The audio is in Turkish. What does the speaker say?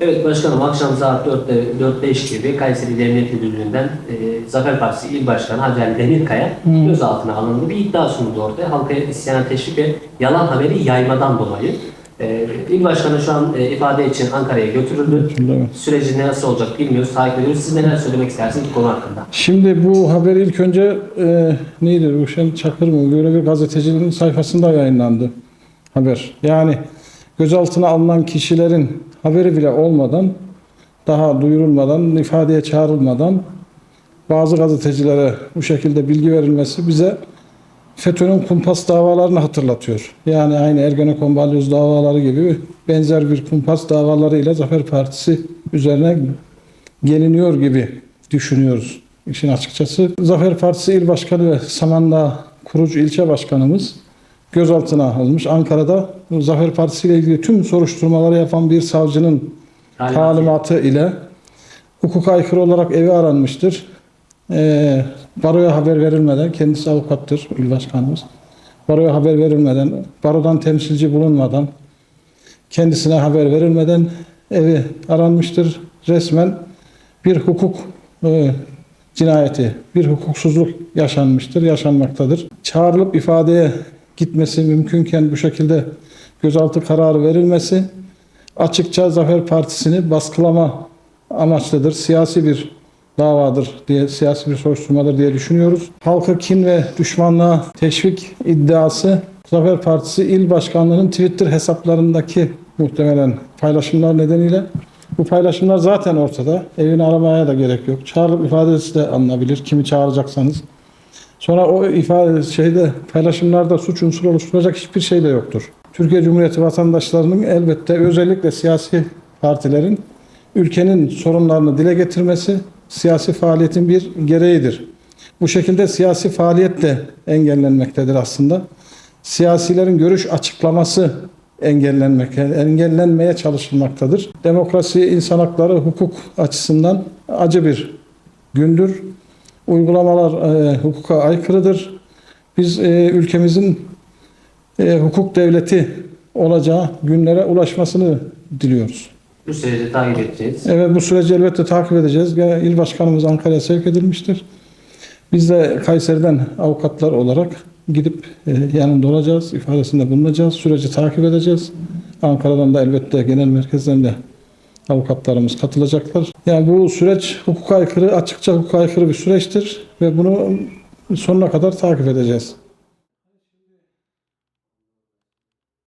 Evet başkanım akşam saat 4'te 4-5 gibi Kayseri Emniyet Müdürlüğü'nden e, Zafer Partisi İl Başkanı Ali Demirkaya gözaltına alındı. Bir iddia sundu ortaya. Halka isyana teşvik ve yalan haberi yaymadan dolayı. E, İl Başkanı şu an e, ifade için Ankara'ya götürüldü. Evet. Süreci nasıl olacak bilmiyoruz, takip ediyoruz. Siz neler söylemek istersiniz bu konu hakkında? Şimdi bu haber ilk önce e, neydi? Ruşen Çakır mı? Böyle bir gazetecinin sayfasında yayınlandı haber. Yani gözaltına alınan kişilerin haberi bile olmadan, daha duyurulmadan, ifadeye çağrılmadan bazı gazetecilere bu şekilde bilgi verilmesi bize FETÖ'nün kumpas davalarını hatırlatıyor. Yani aynı Ergenekon balyoz davaları gibi benzer bir kumpas davalarıyla Zafer Partisi üzerine geliniyor gibi düşünüyoruz işin açıkçası. Zafer Partisi İl Başkanı ve Samandağ kurucu ilçe başkanımız gözaltına alınmış. Ankara'da Zafer Partisi ile ilgili tüm soruşturmaları yapan bir savcının Talimatı. talimatı ile hukuka aykırı olarak evi aranmıştır. Ee, baroya haber verilmeden, kendisi avukattır il başkanımız. Baroya haber verilmeden, barodan temsilci bulunmadan, kendisine haber verilmeden evi aranmıştır. Resmen bir hukuk e, cinayeti, bir hukuksuzluk yaşanmıştır, yaşanmaktadır. Çağrılıp ifadeye gitmesi mümkünken bu şekilde gözaltı kararı verilmesi açıkça Zafer Partisi'ni baskılama amaçlıdır. Siyasi bir davadır diye, siyasi bir soruşturmadır diye düşünüyoruz. Halkı kin ve düşmanlığa teşvik iddiası Zafer Partisi İl Başkanlığı'nın Twitter hesaplarındaki muhtemelen paylaşımlar nedeniyle bu paylaşımlar zaten ortada. Evini aramaya da gerek yok. Çağrılıp ifadesi de alınabilir. Kimi çağıracaksanız. Sonra o ifade şeyde paylaşımlarda suç unsuru oluşturacak hiçbir şey de yoktur. Türkiye Cumhuriyeti vatandaşlarının elbette özellikle siyasi partilerin ülkenin sorunlarını dile getirmesi siyasi faaliyetin bir gereğidir. Bu şekilde siyasi faaliyet de engellenmektedir aslında. Siyasilerin görüş açıklaması engellenmek, engellenmeye çalışılmaktadır. Demokrasi, insan hakları, hukuk açısından acı bir gündür. Uygulamalar e, hukuka aykırıdır. Biz e, ülkemizin e, hukuk devleti olacağı günlere ulaşmasını diliyoruz. Bu süreci takip edeceğiz. Evet bu süreci elbette takip edeceğiz. İl Başkanımız Ankara'ya sevk edilmiştir. Biz de Kayseri'den avukatlar olarak gidip e, yanında olacağız, ifadesinde bulunacağız, süreci takip edeceğiz. Ankara'dan da elbette genel merkezden de avukatlarımız katılacaklar. Yani bu süreç hukuka aykırı, açıkça hukuka aykırı bir süreçtir ve bunu sonuna kadar takip edeceğiz.